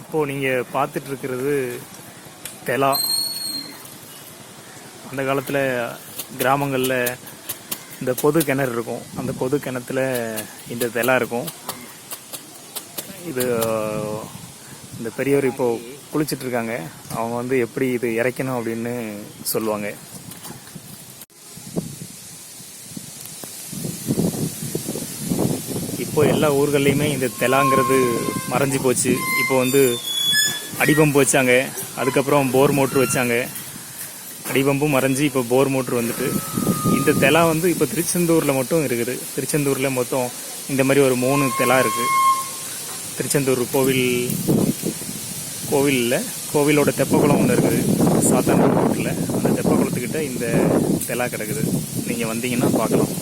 இப்போது நீங்கள் பார்த்துட்டு இருக்கிறது தெலா அந்த காலத்தில் கிராமங்களில் இந்த பொது கிணறு இருக்கும். அந்த பொது கிணத்துல இந்த தெலா இருக்கும். இது இந்த பெரியவர் இப்போது குளிச்சிட்டு இருக்காங்க அவங்க வந்து எப்படி இது இறைக்கணும் அப்படின்னு சொல்லுவாங்க. இப்போ எல்லா ஊர்கள்லையுமே இந்த தெலாங்கிறது மறைஞ்சு போச்சு. இப்போ வந்து அடிபம்பு வச்சாங்க. அதுக்கப்புறம் போர் மோட்ரு வச்சாங்க. அடிபம்பும் மறைஞ்சு இப்போ போர் மோட்ரு வந்துட்டு. இந்த தெலா வந்து இப்போ திருச்செந்தூரில் மட்டும் இருக்குது. திருச்செந்தூரில் மொத்தம் இந்த மாதிரி ஒரு மூணு தெலா இருக்குது திருச்செந்தூர் கோவில் கோவிலில் கோவிலோட தெப்பக்குளம் ஒன்று இருக்குது. சாத்தானூர் ரோட்டில் அந்த தெப்பக்குளத்துக்கிட்ட இந்த தெலா கிடக்குது. நீங்கள் வந்தீங்கன்னா பார்க்கலாம்.